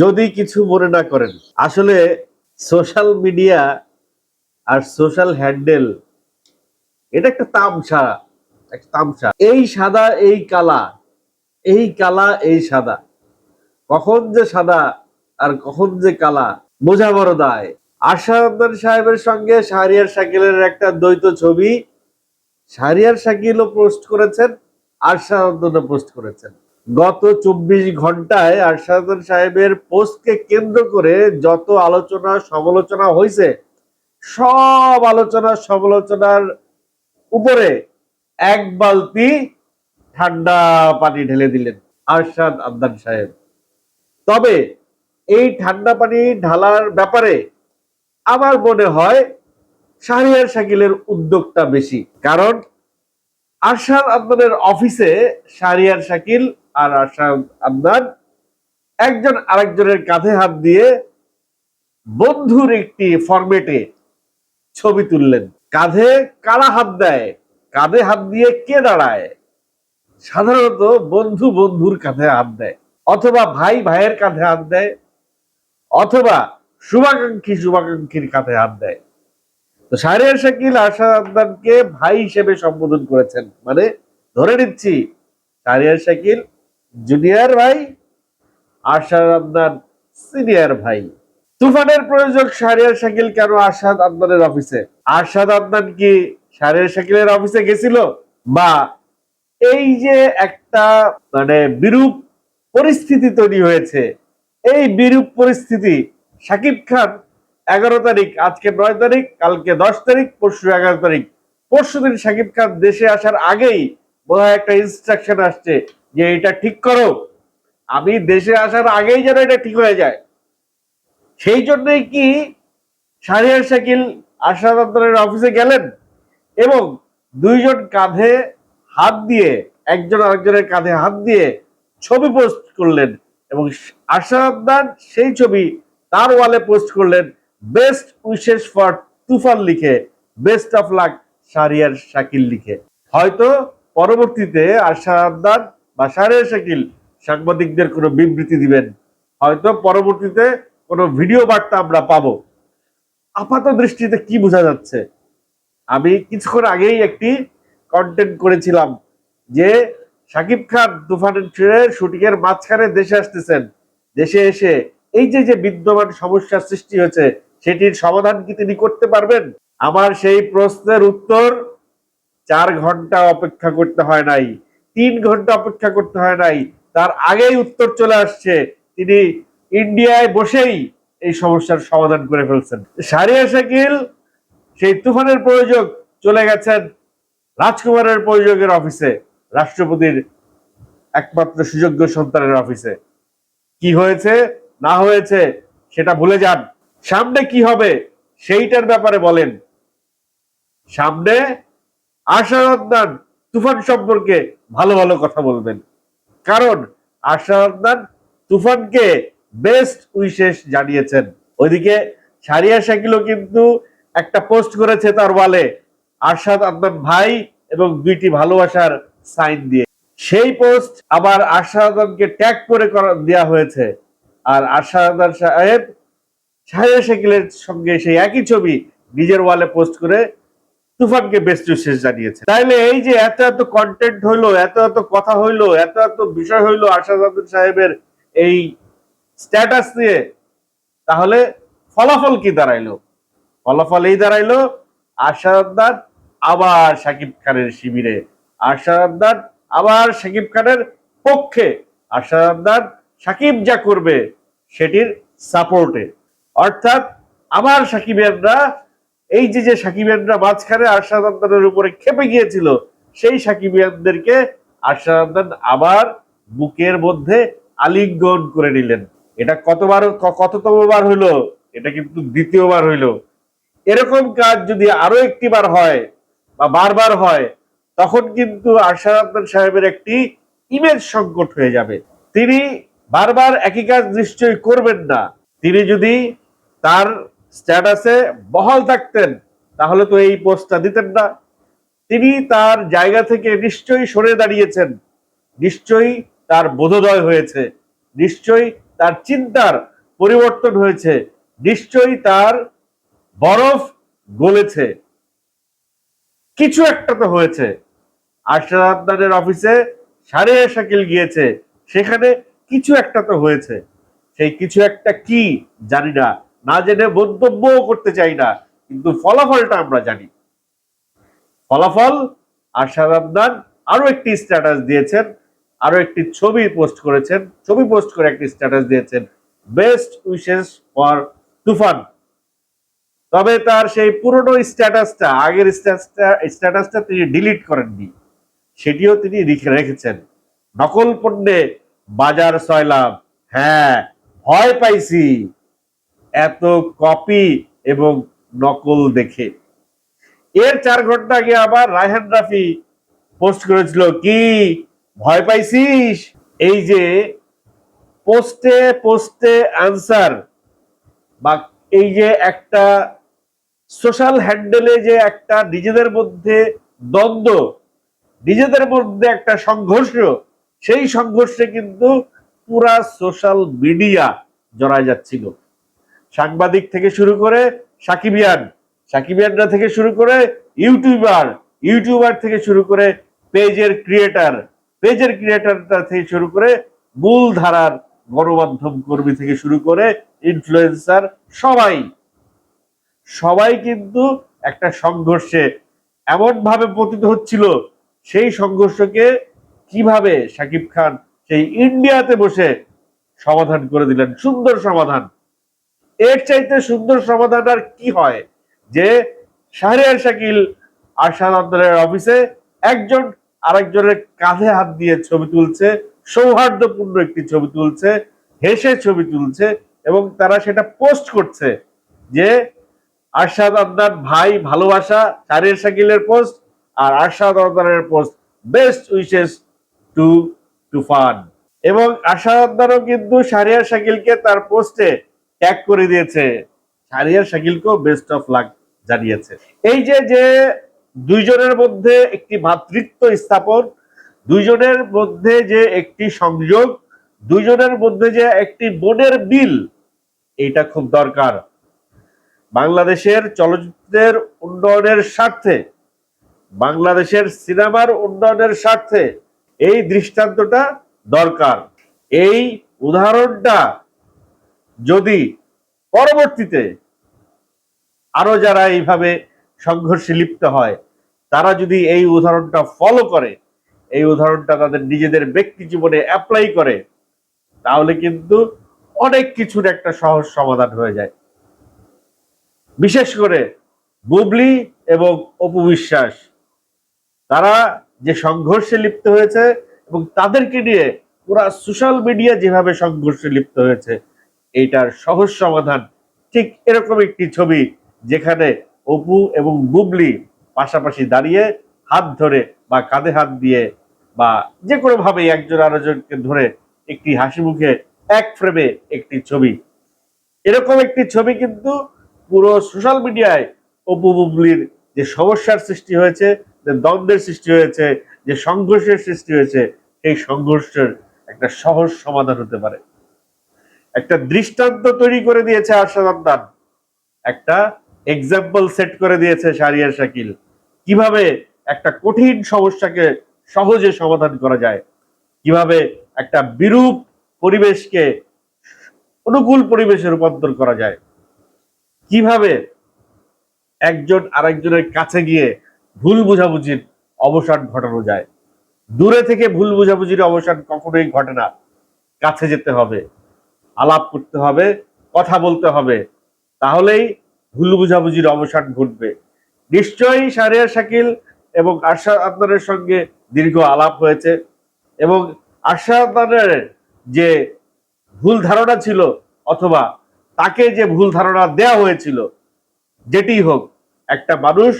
যদি কিছু মনে না করেন, আসলে সোশ্যাল মিডিয়া আর সোশ্যাল হ্যান্ডেল এটা একটা তামসা একটা তামসা। এই সাদা, এই কালা এই কালা, এই সাদা। কখন যে সাদা আর কখন যে কালা, বোঝা বড় দায়। আশারুদ্দান সাহেবের সঙ্গে শাহরিয়ার শাকিলের একটা দ্বৈত ছবি, শাহরিয়ার শাকিলও পোস্ট করেছেন আশারুদ্দানও পোস্ট করেছেন। গত চব্বিশ ঘন্টায় আরশাদুল সাহেবের পোস্টকে কেন্দ্র করে যত আলোচনা সমালোচনা হয়েছে, সব আলোচনা সমালোচনার উপরে এক বালতি ঠান্ডা পানি ঢেলে দিলেন আরশাদ আবদান সাহেব। তবে এই ঠান্ডা পানি ঢালার ব্যাপারে আমার মনে হয় শাহরিয়ার শাকিলের উদ্যোগটা বেশি। কারণ আরশাদ আদনানের অফিসে শাহরিয়ার শাকিল আর আরশাদ আদনান একজন আরেকজনের কাঁধে হাত দিয়ে বন্ধুর একটি ফরম্যাটে ছবি তুললেন। কাঁধে কারা হাত দেয়? কাঁধে হাত দিয়ে কে দাঁড়ায়? সাধারণত বন্ধু বন্ধুর কাঁধে হাত দেয়, অথবা ভাই ভাইয়ের কাঁধে হাত দেয়, অথবা শুভাকাঙ্ক্ষী শুভাকাঙ্ক্ষীর কাঁধে হাত দেয়। তো শাহরিয়ার শাকিল আশাদ আদনানকে ভাই হিসেবে সম্বোধন করেছেন। মানে ধরে নিচ্ছি, শাহরিয়ার শাকিল জুনিয়র ভাই আশাদ আদনান সিনিয়র ভাই। তুফানের প্রয়োজক শাহরিয়ার শাকিল কেন আশাদ আদনানের অফিসে আশাদ আদনান কি শাহরিয়ার শাকিলের অফিসে গেছিল? বা এই যে একটা মানে বিরূপ পরিস্থিতি তৈরি হয়েছে, এই বিরূপ পরিস্থিতি শাকিব খান এগারো তারিখ, আজকে নয় তারিখ, কালকে দশ তারিখ, পরশু এগারো তারিখ। পরশু দিন শাকিব খান দেশে আসার আগেই বোধহয় একটা ইনস্ট্রাকশন আসছে যে এটা ঠিক করো। আমি দেশে আসার আগেই যেন এটা ঠিক হয়ে যায়। সেই জন্যই কি শাহরিয়ার শাকিল আশাদ আব্দুলের অফিসে গেলেন এবং দুইজন কাঁধে হাত দিয়ে, একজন আরেকজনের কাঁধে হাত দিয়ে ছবি পোস্ট করলেন এবং আবদান সেই ছবি তার ওয়ালে পোস্ট করলেন, বেস্ট উইশেস ফর তুফান লিখে, best of luck Shahriar Shakil লিখে। হয়তো পরবর্তীতে আশা আবদান বা সারে শাকিল সাংবাদিকদের কোনো বিবৃতি দিবেন? হয়তো পরবর্তীতে কোনো ভিডিও বার্তা আমরা পাবো। আপাত দৃষ্টিতে কি বোঝা যাচ্ছে? আমি কিছুক্ষণ আগেই একটি কন্টেন্ট করেছিলাম যে সাকিব খান তুফানের ট্রেনের শুটিং এর মাঝখানে দেশে আসতেছেন। দেশে এসে এই যে যে বিদ্যমান সমস্যার সৃষ্টি হয়েছে, সেটির সমাধান কি তিনি করতে পারবেন? আমার সেই প্রশ্নের উত্তর চার ঘণ্টা অপেক্ষা করতে হয় নাই। তিন ঘণ্টা অপেক্ষা করতে হয় নাই। তার আগেই উত্তর চলে আসছে। তিনি ইন্ডিয়ায় বসেই এই সমস্যার সমাধান করে ফেলছেন। সারিয়া শাকিল, সেই তুফানের প্রয়োজক, চলে গেছেন রাজকুমারের প্রয়োজকের অফিসে, রাষ্ট্রপতির একমাত্র সুযোগ্য সন্তানের অফিসে। কি হয়েছে, না হয়েছে, সেটা ভুলে যান। সামনে কি হবে, সেইটার ব্যাপারে বলেন। সামনে আশারদান তুফান সম্পর্কে ভালো ভালো কথা বলবেন। কারণ আশারদান তুফানকে বেস্ট উইশেস জানিয়েছেন। ওইদিকে সারিয়া শাকিলও কিন্তু একটা পোস্ট করেছে তার ওয়ালে আরশাদ আদনান ভাই এবং দুইটি ভালোবাসার সাইন দিয়ে। সেই পোস্ট আবার আশাদানকে ট্যাগ করে দেওয়া হয়েছে। আর আশাদান সাহেব শাহিয়া শাকিলের সঙ্গে সেই একই ছবি নিজের ওয়ালে পোস্ট করে তুফানকে বেস্ট শেষ জানিয়েছে। তাইলে এই যে এত এত কন্টেন্ট হইল, এত এত কথা হইল, এত এত বিষয় হইল আশাদান সাহেবের এই স্ট্যাটাস নিয়ে, তাহলে ফলাফল কি দাঁড়াইলো? ফলাফল এই দাঁড়াইলো আশাদান আবার সাকিব খানের শিবিরে। আশাদান আবার সাকিব খানের পক্ষে। আশাদান সাকিব যা করবে, সেটির সাপোর্টে অর্থাৎ আবার সাকিবিয়ানরা এই যে যে সাকিবিয়ানরা মাঝখানে আশাদানের উপরে খেপে গিয়েছিল, সেই সাকিবিয়ানদেরকে আশাদান আবার বুকের মধ্যে আলিঙ্গন করে নিলেন। এটা কতবার কততমবার হইল? এটা কিন্তু দ্বিতীয়বার হইল। এরকম কাজ যদি আরও একটি বার হয় বা বারবার হয়, তখন কিন্তু আশারাদ্দান সাহেবের একটি ইমেজ সংকট হয়ে যাবে। তিনি বারবার একই কাজ নিশ্চয়ই করবেন না। তিনি যদি তার স্ট্যাটাসে বহাল থাকতেন, তাহলে তো এই পোস্টটা দিতেন না। তিনি তার জায়গা থেকে নিশ্চয়ই সরে দাঁড়িয়েছেন, নিশ্চয়ই তার বোধোদয় হয়েছে, নিশ্চয়ই তার চিন্তার পরিবর্তন হয়েছে, নিশ্চয়ই তার বরফ গলেছে। কিছু একটা তো হয়েছে। আশরাফ আদনানের অফিসে সারে শাকিল গিয়েছে, সেখানে কিছু একটা তো হয়েছে। সেই কিছু একটা কি জানি না। না জেনে মন্তব্যও করতে চাই না, কিন্তু ফলাফলটা আমরা জানি। ফলাফল আশাদ আদনান আরও একটি স্ট্যাটাস দিয়েছেন, আরও একটি ছবি পোস্ট করেছেন, ছবি পোস্ট করে একটি স্ট্যাটাস দিয়েছেন বেস্ট উইশেস ফর তুফান। তবে তার সেই পুরনো স্ট্যাটাসটা আগের স্ট্যাটাসটা তিনি ডিলিট করেননি, সেটিও তিনি রেখেছেন। নকল পণ্যে বাজার সয়লাভ হ্যাঁ ভয় পাইছি। এত কপি এবং নকল দেখে। এর চার ঘণ্টা আগে আবার রায়হান রাফি পোস্ট করেছিল, কি? ভয় পাইছিস? এই যে পোস্টে পোস্টে আনসার বা এই যে একটা সোশ্যাল হ্যান্ডেলে যে একটা নিজেদের মধ্যে দ্বন্দ্ব, নিজেদের মধ্যে একটা সংঘর্ষ, সেই সংঘর্ষে কিন্তু পুরা সোশ্যাল মিডিয়া জড়ায় যাচ্ছিল। সাংবাদিক থেকে শুরু করে সাকিবিয়ান, সাকিবিয়ানরা থেকে শুরু করে ইউটিউবার ইউটিউবার থেকে শুরু করে পেজের ক্রিয়েটার পেজের ক্রিয়েটারটা থেকে শুরু করে মূল ধারার গণমাধ্যম কর্মী থেকে শুরু করে ইনফ্লুয়েন্সার সবাই। সবাই কিন্তু একটা সংঘর্ষে এমন ভাবে পতিত হচ্ছিল, সেই সংঘর্ষকে কীভাবে সাকিব খান সেই ইন্ডিয়াতে বসে সমাধান করে দিলেন, সুন্দর সমাধান। এর চাইতে সুন্দর সমাধান আর কি হয়? যে শাহরিয়ার শাকিল আরশাদ আব্দুলের অফিসে একজন আরেকজনের কাঁধে হাত দিয়ে ছবি তুলছে, সৌহার্দ্যপূর্ণ একটি ছবি তুলছে, হেসে ছবি তুলছে এবং তারা সেটা পোস্ট করছে যে আরশাদ আদনান ভাই ভালোবাসা, শাহরিয়ার শাকিলের পোস্ট আর আরশাদ আদনানের post best wishes to Toofan. এবং আরশাদ আদনানও কিন্তু শাহরিয়ার শাকিলকে তার পোস্টে ট্যাগ করে দিয়েছে। শাহরিয়ার শাকিলকেও বেস্ট অফ লাক জানিয়েছে। এই যে যে দুইজনের মধ্যে একটি ভ্রাতৃত্ব স্থাপন, দুইজনের মধ্যে যে একটি সংযোগ, দুইজনের মধ্যে যে একটি বনের বিল এটা খুব দরকার। বাংলাদেশের চলচ্চিত্রের উন্নয়নের স্বার্থে, বাংলাদেশের সিনেমার উন্নয়নের স্বার্থে এই দৃষ্টান্তটা দরকার। এই উদাহরণটা যদি পরবর্তীতে আরও যারা এইভাবে সংঘর্ষে লিপ্ত হয়, তারা যদি এই উদাহরণটা ফলো করে, এই উদাহরণটা তাদের নিজেদের ব্যক্তি জীবনে অ্যাপ্লাই করে, তাহলে কিন্তু অনেক কিছুর একটা সহজ সমাধান হয়ে যায়। বিশেষ করে বুবলি এবং অপবিশ্বাস তারা যে সংঘর্ষে লিপ্ত হয়েছে এবং তাদেরকে নিয়ে পুরা সোশ্যাল মিডিয়া যেভাবে সংঘর্ষে লিপ্ত হয়েছে এইটার সহজ সমাধান। ঠিক এরকম একটি ছবি যেখানে অপু এবং বুবলি পাশাপাশি দাঁড়িয়ে হাত ধরে বা কাঁধে হাত দিয়ে বা যে কোনো ভাবে একজন আরেকজনকে ধরে একটি হাসি মুখে এক ফ্রেমে একটি ছবি। এরকম একটি ছবি কিন্তু পুরো সোশ্যাল মিডিয়ায় অপু বুবলির যে সমস্যার সৃষ্টি হয়েছে, যে দ্বন্দ্বের সৃষ্টি হয়েছে, যে সংঘর্ষের সৃষ্টি হয়েছে, সেই সংঘর্ষের একটা সহজ সমাধান হতে পারে। একটা দৃষ্টান্ত তৈরি করে দিয়েছে আরশাদ আদনান একটা এক্সাম্পল সেট করে দিয়েছে শারিয়ার শাকিল। কীভাবে একটা কঠিন সমস্যাকে সহজে সমাধান করা যায়? কীভাবে একটা বিরূপ পরিবেশকে অনুকূল পরিবেশে রূপান্তর করা যায়? কীভাবে একজন আরেকজনের কাছে গিয়ে ভুল বুঝাবুঝির অবসান ঘটানো যায়? দূরে থেকে ভুল বুঝাবুঝির অবসান কখনোই ঘটে না। কাছে যেতে হবে। আলাপ করতে হবে, কথা বলতে হবে, তাহলেই ভুল বুঝাবুঝির অবসান ঘটবে। নিশ্চয়ই সারিয়া শাকিল এবং আশা আদনানের সঙ্গে দীর্ঘ আলাপ হয়েছে এবং আশা আদনানের যে ভুল ধারণা ছিল অথবা তাকে যে ভুল ধারণা দেয়া হয়েছিল, যেটি হোক, একটা মানুষ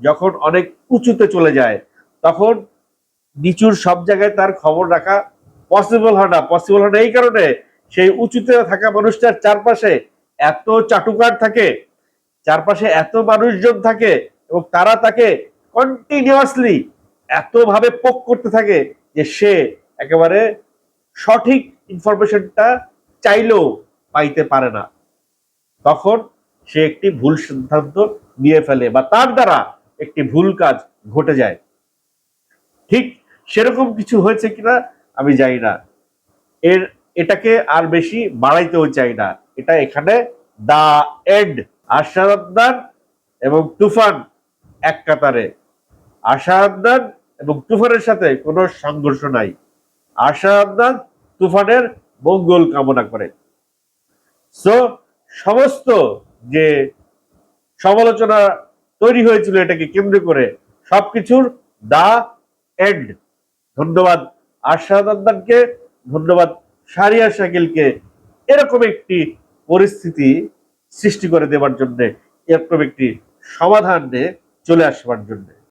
যখন অনেক উঁচুতে চলে যায়, তখন নিচুর সব জায়গায় তার খবর রাখা পসিবল হয় না। পসিবল হয় না এই কারণে সেই উঁচুতে থাকা মানুষটার চারপাশে এত চাটুকার থাকে, চারপাশে এত মানুষজন থাকে এবং তারা তাকে কন্টিনিউয়াসলি এতভাবে পোক করতে থাকে যে সে একেবারে সঠিক ইনফরমেশনটা চাইলেও পাইতে পারে না। তখন সে একটি ভুল সিদ্ধান্ত নিয়ে ফেলে বা তার দ্বারা একটি ভুল কাজ ঘটে যায়। ঠিক সেরকম কিছু হয়েছে কিনা আমি জানি না। এর এটাকে আর বেশি বাড়াইতেও চাই না। এটা এখানে দা এন্ড আশারাদ্দান এবং তুফান এক কাতারে। আশারাদ্দান এবং তুফানের সাথে কোনো সংঘর্ষ নাই। আশারাদ্দান তুফানের মঙ্গল কামনা করে। সো সমস্ত যে সমালোচনা তৈরি হয়েছিল এটাকে কেন্দ্র করে সবকিছুর দা এন্ড। ধন্যবাদ আশাদানকে ধন্যবাদ সারিয়া শাকিলকে এরকম একটি পরিস্থিতি সৃষ্টি করে দেবার জন্যে, এরকম একটি সমাধান নিয়ে চলে আসবার জন্য।